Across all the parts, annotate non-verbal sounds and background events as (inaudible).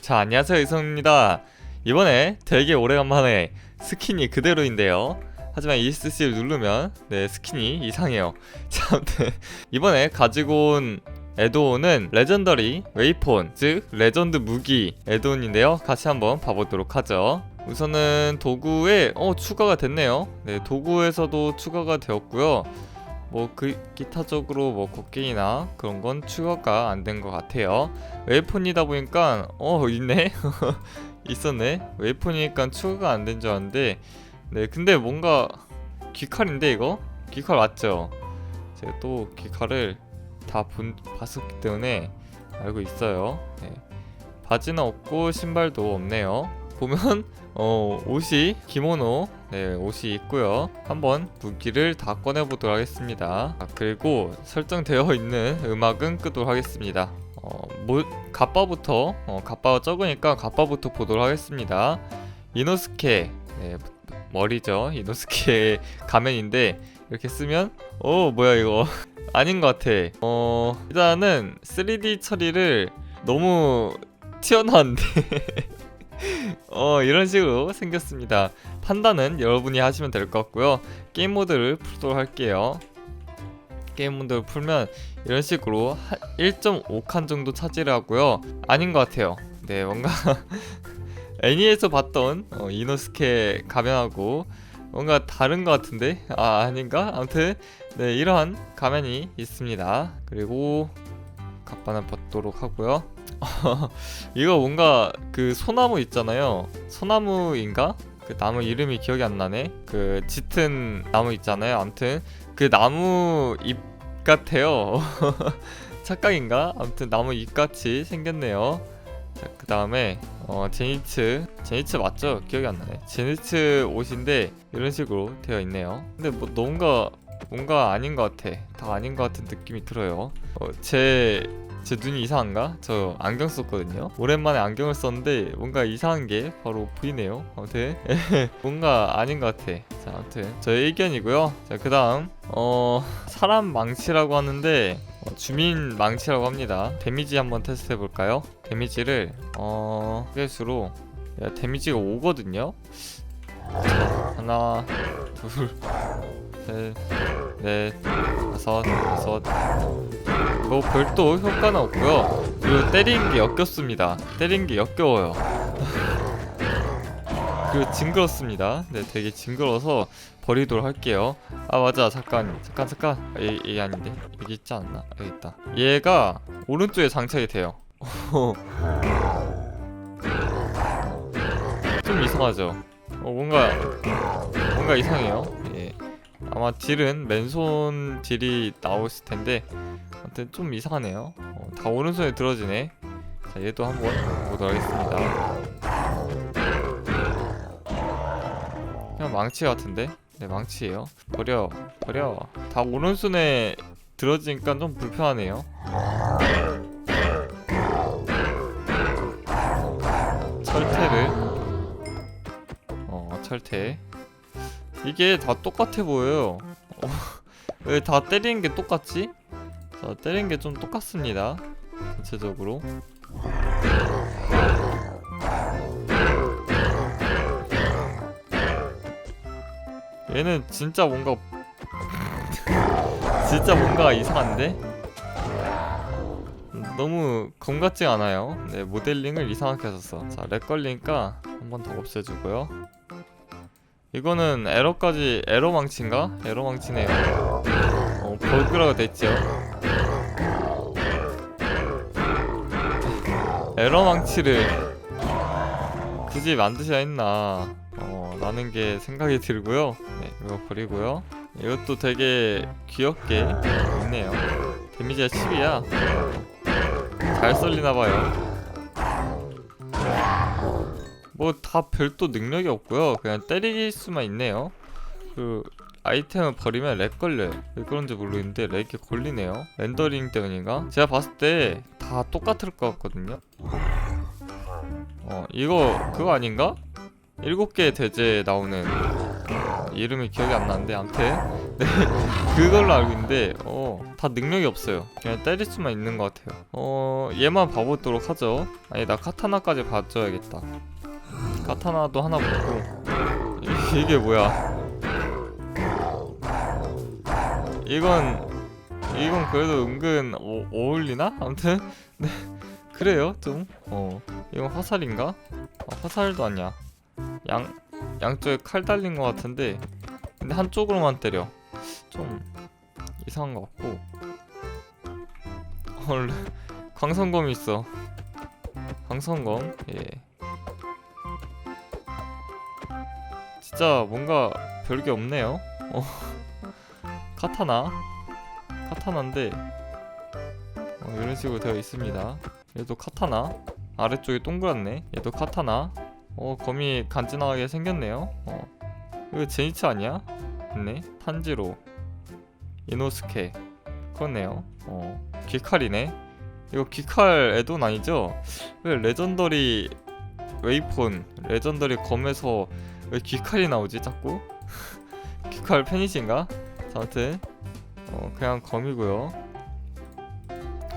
자 안녕하세요 이성입니다. 이번에 되게 오래간만에 스킨이 그대로인데요. 하지만 ESC를 누르면 네 스킨이 이상해요. (laughs) 자 아무튼 이번에 가지고 온 에드온은 레전더리 웨이폰 즉 레전드 무기 에드온인데요. 같이 한번 봐보도록 하죠. 우선은 도구에 어 추가가 됐네요. 네 도구에서도 추가가 되었고요 뭐 그 기타적으로 뭐 곡괭이나 그런 건 추가가 안 된 것 같아요. 웨이폰이다 보니까 어 있네? (laughs) 있었네. 웨이폰이니까 추가가 안 된 줄 알았는데 네 근데 뭔가 귀칼인데 이거? 귀칼 맞죠? 제가 또 귀칼을 다 본, 봤었기 때문에 알고 있어요. 네. 바지는 없고 신발도 없네요 보면 (laughs) 어 옷이 기모노 네 옷이 있고요 한번 무기를 다 꺼내 보도록 하겠습니다 아, 그리고 설정되어 있는 음악은 끄도록 하겠습니다 어, 뭐, 갑바부터 어, 갑바가 적으니까 갑바부터 보도록 하겠습니다. 이노스케 네, 머리죠. 이노스케 (laughs) 가면인데 이렇게 쓰면 어 뭐야 이거 (laughs) 아닌 것 같아. 어 일단은 3D 처리를 너무 튀어나왔는데 어 이런 식으로 생겼습니다. 판단은 여러분이 하시면 될 것 같고요. 게임 모드를 풀도록 할게요. 게임 모드를 풀면 이런 식으로 1.5칸 정도 차지를 하고요. 아닌 것 같아요. 네, 뭔가 (laughs) 애니에서 봤던 어, 이노스케 가면하고 뭔가 다른 것 같은데 아 아닌가? 아무튼 네 이러한 가면이 있습니다. 그리고 갑바는 벗도록 하고요. (laughs) 이거 뭔가 그 소나무 있잖아요. 소나무인가? 그 나무 이름이 기억이 안 나네. 그 짙은 나무 있잖아요. 아무튼 그 나무 잎 같아요. (laughs) 착각인가? 아무튼 나무 잎 같이 생겼네요. 자, 그 다음에 어, 제니츠 제니츠 맞죠? 기억이 안 나네. 제니츠 옷인데 이런 식으로 되어 있네요. 근데 뭐 뭔가 뭔가 아닌 것 같아. 다 아닌 것 같은 느낌이 들어요. 어, 제 제 눈이 이상한가? 저 안경 썼거든요. 오랜만에 안경을 썼는데 뭔가 이상한 게 바로 보이네요. 아무튼 (laughs) 뭔가 아닌 것 같아. 자, 아무튼 저의 의견이고요. 자, 그다음 어 사람 망치라고 하는데 어, 주민 망치라고 합니다. 데미지 한번 테스트 해볼까요? 데미지를 어 개수로 야, 데미지가 5거든요. 하나, 둘, 셋, 넷, 다섯, 여섯. 뭐 별도 효과는 없고요. 그리고 때리는 게 역겹습니다. 때리는 게 역겨워요. (laughs) 그리고 징그럽습니다. 네, 되게 징그러워서 버리도록 할게요. 아 맞아, 잠깐, 잠깐, 잠깐. 아, 얘, 얘 아닌데 여기 있지 않나? 여기 있다. 얘가 오른쪽에 장착이 돼요. (laughs) 좀 이상하죠. 어, 뭔가 뭔가 이상해요. 예. 아마 딜은 맨손 딜이 나오실 텐데 아무튼 좀 이상하네요. 어, 다 오른손에 들어지네. 자, 얘도 한번 보도록 하겠습니다. 그냥 망치 같은데? 네, 망치예요. 버려, 버려. 다 오른손에 들어지니까 좀 불편하네요. 철퇴를 어, 철퇴. 이게 다 똑같아 보여요. 어, 왜다 때리는 게 똑같지? 자, 때리는 게 좀 똑같습니다. 전체적으로. 얘는 진짜 뭔가 (laughs) 진짜 뭔가 이상한데? 너무 검 같지 않아요. 네, 모델링을 이상하게 하셨어. 자, 렉 걸리니까 한 번 더 없애주고요. 이거는 에러까지 에러 망치인가? 에러 망치네요. 어, 버그라고 됐죠. 에러 망치를 굳이 만드셔야 했나? 어, 라는 게 생각이 들고요. 네, 이거 버리고요. 이것도 되게 귀엽게 있네요. 데미지가 10이야. 잘 썰리나봐요. 뭐 다 별도 능력이 없고요. 그냥 때릴 수만 있네요. 그 아이템을 버리면 렉 걸려요. 왜 그런지 모르겠는데 렉이 걸리네요. 렌더링 때문인가? 제가 봤을 때 다 똑같을 것 같거든요. 어 이거 그거 아닌가? 일곱 개 대제 나오는 이름이 기억이 안 나는데 아무튼 (laughs) 네 그걸로 알고 있는데 어 다 능력이 없어요. 그냥 때릴 수만 있는 것 같아요. 어 얘만 봐보도록 하죠. 아니 나 카타나까지 봐줘야겠다. 카타나도 하나 붙고 이- 이게 뭐야? 이건 이건 그래도 은근 어, 어울리나? 아무튼 네 그래요 좀. 어 이건 화살인가? 아, 화살도 아니야. 양 양쪽에 칼 달린 것 같은데 근데 한쪽으로만 때려. 좀 이상한 것 같고. 헐 (laughs) 광선검이 있어. 광선검 예. 진짜 뭔가 별게 없네요. 어. (laughs) 카타나 카타나인데 어, 이런 식으로 되어 있습니다. 얘도 카타나 아래쪽이 동그랗네. 얘도 카타나. 어 검이 간지나게 생겼네요. 어 이거 제니츠 아니야? 있네. 탄지로 이노스케 그렇네요. 어 귀칼이네. 이거 귀칼 애돈 아니죠? 왜 레전더리 웨이폰 레전더리 검에서 왜 귀칼이 나오지 자꾸? (laughs) 귀칼 팬이신가? 자, 아무튼 어, 그냥 검이고요.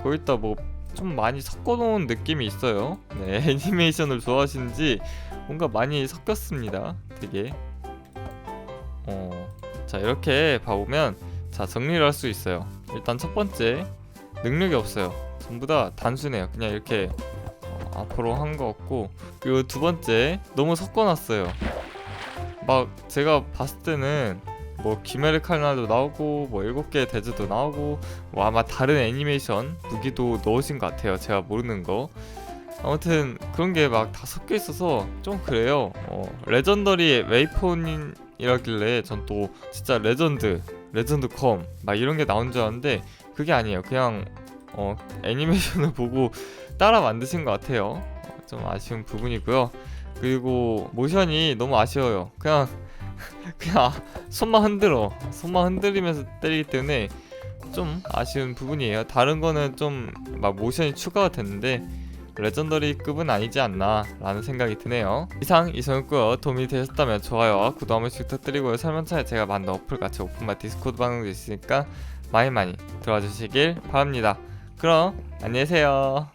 거기다 뭐 좀 많이 섞어놓은 느낌이 있어요. 네, (laughs) 애니메이션을 좋아하시는지 뭔가 많이 섞였습니다. 되게. 어, 자 이렇게 봐보면 자 정리를 할 수 있어요. 일단 첫 번째 능력이 없어요. 전부 다 단순해요. 그냥 이렇게 어, 앞으로 한거 같고 그리고 두 번째 너무 섞어놨어요. 막 제가 봤을 때는 뭐 기메르 칼날도 나오고 뭐 일곱 개의 대즈도 나오고 뭐 아마 다른 애니메이션 무기도 넣으신 것 같아요. 제가 모르는 거. 아무튼 그런 게 막 다 섞여 있어서 좀 그래요. 어, 레전더리 웨이폰이라길래 전 또 진짜 레전드, 레전드 컴 막 이런 게 나온 줄 알았는데 그게 아니에요. 그냥 어, 애니메이션을 (laughs) 보고 따라 만드신 것 같아요. 어, 좀 아쉬운 부분이고요. 그리고 모션이 너무 아쉬워요. 그냥 (laughs) 그냥 손만 흔들어 손만 흔들리면서 때리기 때문에 좀 아쉬운 부분이에요. 다른 거는 좀 막 모션이 추가가 됐는데 레전더리급은 아니지 않나 라는 생각이 드네요. 이상 이성였고요. 도움이 되셨다면 좋아요와 구독 한 번씩 부탁드리고요. 설명창에 제가 만든 어플 같이 오픈마 디스코드 방송도 있으니까 많이 많이 들어와 주시길 바랍니다. 그럼 안녕히 계세요.